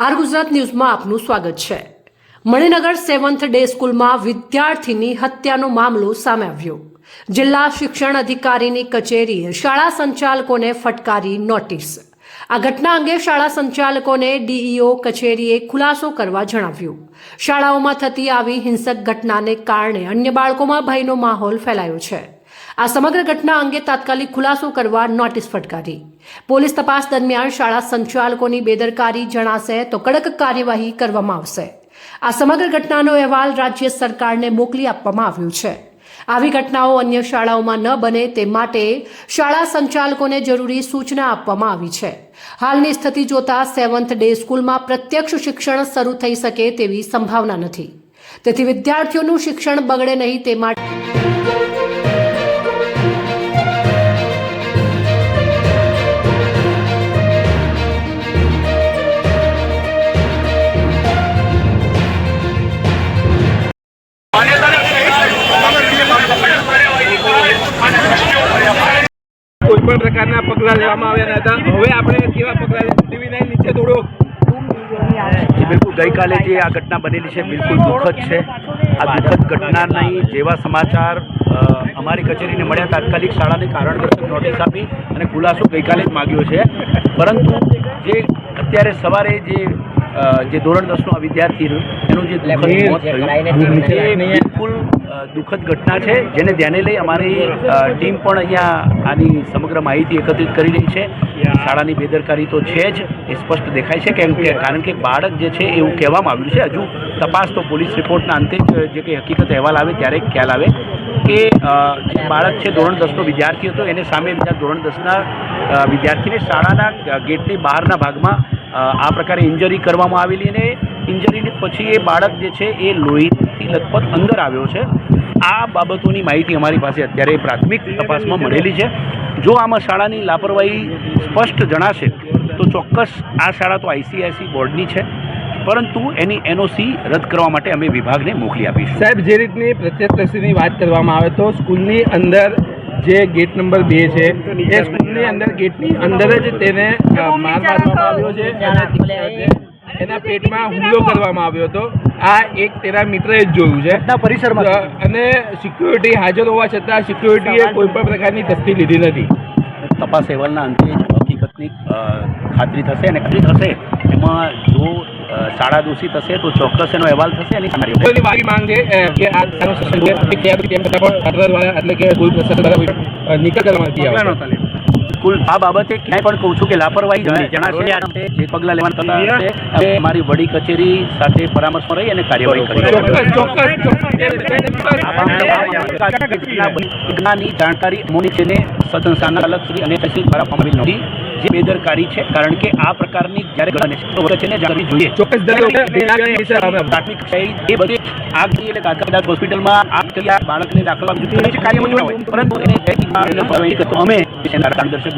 R Gujarat ન્યૂઝમાં આપનું સ્વાગત છે. મણિનગર સેવન્થ ડે સ્કૂલમાં વિદ્યાર્થીની હત્યાનો મામલો સામે આવ્યો. જિલ્લા શિક્ષણ અધિકારીની કચેરીએ શાળા સંચાલકોને ફટકારી નોટિસ. આ ઘટના અંગે શાળા સંચાલકોને ડીઈઓ કચેરીએ ખુલાસો કરવા જણાવ્યું. શાળાઓમાં થતી આવી હિંસક ઘટનાને કારણે અન્ય બાળકોમાં ભયનો માહોલ ફેલાયો છે. આ સમગ્ર ઘટના અંગે તાત્કાલિક ખુલાસો કરવા નોટિસ ફટકારી. પોલીસ તપાસ દરમિયાન શાળા સંચાલકોની બેદરકારી જણાશે તો કડક કાર્યવાહી કરવામાં આવશે. આ સમગ્ર ઘટનાનો અહેવાલ રાજ્ય સરકારને મોકલી આપવામાં આવ્યો છે. આવી ઘટનાઓ અન્ય શાળાઓમાં ન બને તે માટે શાળા સંચાલકોને જરૂરી સૂચના આપવામાં આવી છે. હાલની સ્થિતિ જોતા સેવન્થ ડે સ્કૂલમાં પ્રત્યક્ષ શિક્ષણ શરૂ થઈ શકે તેવી સંભાવના નથી. તેથી વિદ્યાર્થીઓનું શિક્ષણ બગડે નહીં તે માટે પગલાં લેવામાં આવ્યા હતા. હવે આપણે કેવા પગલાં ટીવી નાઇન નીચે થોડો જી બિલકુલ. ગઈકાલે જે આ ઘટના બનેલી છે બિલકુલ દુઃખદ છે. આ દુઃખદ ઘટનાની જેવા સમાચાર અમારી કચેરીને મળ્યા તાત્કાલિક શાળાને કારણદર્શક નોટિસ આપી અને ખુલાસો ગઈકાલે જ માગ્યો છે. પરંતુ જે અત્યારે સવારે જે જે ધોરણ દસનો આ વિદ્યાર્થી એનું જે દુઃખદ મોત થયું બિલકુલ દુઃખદ ઘટના છે, જેને ધ્યાને લઈ અમારી ટીમ પણ અહીંયા આની સમગ્ર માહિતી એકત્રિત કરી રહી છે. શાળાની બેદરકારી તો છે જ, એ સ્પષ્ટ દેખાય છે કેમ કે, કારણ કે બાળક જે છે એવું કહેવામાં આવ્યું છે. હજુ તપાસ તો પોલીસ રિપોર્ટના અંતે જ જે કંઈ હકીકત અહેવાલ આવે ત્યારે ખ્યાલ આવે કે બાળક છે ધોરણ દસનો વિદ્યાર્થી હતો, એને સામે બીજા ધોરણ દસના વિદ્યાર્થીને શાળાના ગેટની બહારના ભાગમાં આ પ્રકારે ઇન્જરી કરવામાં આવેલી અને ઇન્જરીની પછી એ બાળક જે છે એ લોહીથી લગભગ અંદર આવ્યો છે. આ બાબતોની માહિતી અમારી પાસે અત્યારે પ્રાથમિક તપાસમાં મળેલી છે. જો આમાં શાળાની લાપરવાહી સ્પષ્ટ જણાશે, તો ચોક્કસ આ શાળા તો આઈસીઆઈસી બોર્ડની છે. પરંતુ એની એનઓસી રદ કરવા માટે અમે વિભાગને મોકલી આપીશું. સાહેબ, જે રીતની પ્રત્યક્ષદર્શીની વાત કરવામાં આવે તો સ્કૂલની અંદર જે ગેટ નંબર બે છે, એ સ્કૂલની અંદર ગેટની અંદર જ તેને માર મારવામાં આવ્યો છે એના પેટમાં હુમલો કરવામાં આવ્યો હતો. આ એક તેના મિત્રએ જ જોયું છે. પરિસરમાં અને સિક્યુરિટી હાજર હોવા છતાં સિક્યુરિટીએ કોઈ પણ પ્રકારની તસ્તી લીધી નથી. તપાસ અહેવાલના અંતે હકીકતની ખાતરી થશે અને ખાતરી થશે. એમાં જો શાળા દોષિત હશે તો ચોક્કસ એનો અહેવાલ થશે અને મારી માંગ છે કે આ સારો સેશન કે તેમ છતાં પણ છાત્ર દ્વારા એટલે કે સ્કૂલ પ્રશાસન દ્વારા નિકાલ કરવામાં નથી આવતો કુલ આ બાબતે ક્યાંય પણ કહું છું કે લાપરવાહી જણાશે. જે પગલાં લેવાના થતા હશે તે અમારી વડી કચેરી સાથે પરામર્શમાં રહી અને કાર્યવાહી કરી. ઘટનાની જાણકારી અમોની છે ને સદન સાના શ્રી અને તહસીલ દ્વારા નહોતી જે બેદરકારી છે કારણ કે આ પ્રકારની જ્યારે ઘટના છે તો વચ્ચેને જાણવી જોઈએ. ચોક્કસ પ્રાથમિક કક્ષાએ એ બધી આગ થઈ એટલે કાકા હોસ્પિટલમાં આગ થઈ આ બાળકને દાખલ આપવા જોઈએ પછી કાર્યવાહી હોય. પરંતુ એને તો અમે માર્ગદર્શક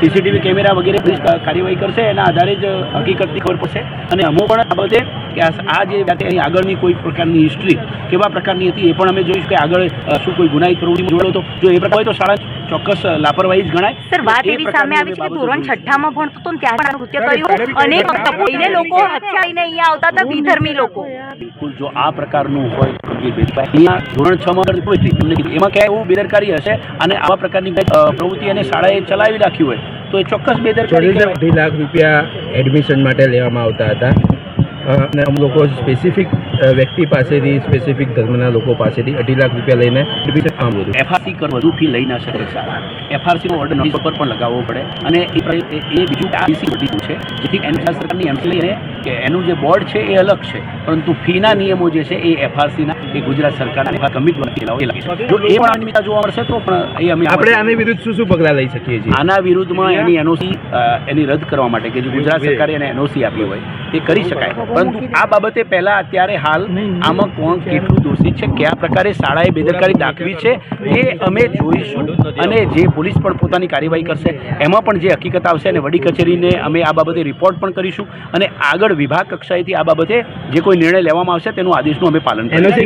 સીસીટીવી કેમેરા વગેરે કાર્યવાહી કરશે એના આધારે જ હકીકતની ખબર પડશે. અને અમો પણ આ બાબતે કે આ જે એની આગળની કોઈ પ્રકારની હિસ્ટ્રી કેવા પ્રકારની હતી એ પણ અમે જોઈશું કે આગળ શું કોઈ ગુનાહિત પ્રવૃત્તિ જોડો તો જો એ પ્રકાર હોય તો શાળા ચોક્કસ લાપરવાહી જ ગણાય. સર વાત એ એવી પ્રકારની સામે આવી કે ધોરણ. છઠ્ઠામાં ભણતો હતો ને ત્યારે પણ નૃત્ય કર્યું અને કોઈને લોકો હથિયારીને અહીંયા આવતા હતા વિધર્મી લોકો બિલકુલ જો આ પ્રકારનું હોય અહીંયા ધોરણ છ માં કોઈ ચીજ તમને કીધી. એમાં ક્યાંય એવું બેદરકારી હશે અને આવા પ્રકારની પ્રવૃત્તિ અને શાળાએ ચલાવી રાખી હોય તો એ ચોક્કસ બેદરકારી. અઢી લાખ રૂપિયા એડમિશન માટે લેવામાં આવતા હતા અને અમુક લોકો સ્પેસિફિક વ્યક્તિ પાસેથી સ્પેસિફિક ધર્મના લોકો પાસેથી અઢી લાખ રૂપિયા લઈને એફઆરસી કર વધુ ફી લઈ ના શકે એફઆરસી નો ઓર્ડર નોટિસ પર પણ લગાવવો પડે. અને એ બીજું આરસી વધ્યું છે જેથી એની સરકારની એમસી કે એનું જે બોર્ડ છે એ અલગ છે. પરંતુ ફીના નિયમો જે છે એ એફઆરસીના એ ગુજરાત સરકારના કમિટમેન્ટ દ્વારા એ લાગે જો એ પણ અનિયમિતતા જોવા મળશે તો પણ એ અમે આપણે આની વિરુદ્ધ શું શું પગલાં લઈ શકીએ છીએ? આના વિરુદ્ધમાં એની એનઓસી એની રદ કરવા માટે કે જે ગુજરાત સરકારે એને એનઓસી આપી હોય. તે કરી શકાય. પરંતુ આ બાબતે પહેલાં અત્યારે હાલ આમાં કોણ કેટલું દોષિત છે, કયા પ્રકારે શાળાએ બેદરકારી દાખવી છે, એ અમે જોઈશું અને જે પોલીસ પણ પોતાની કાર્યવાહી કરશે, એમાં પણ જે હકીકત આવશે અને વડી કચેરીને અમે આ બાબતે રિપોર્ટ પણ કરીશું અને આગળ વિભાગ કક્ષાએથી આ બાબતે જે કોઈ નિર્ણય લેવામાં આવશે તેનું આદેશનું અમે પાલન કરીશું.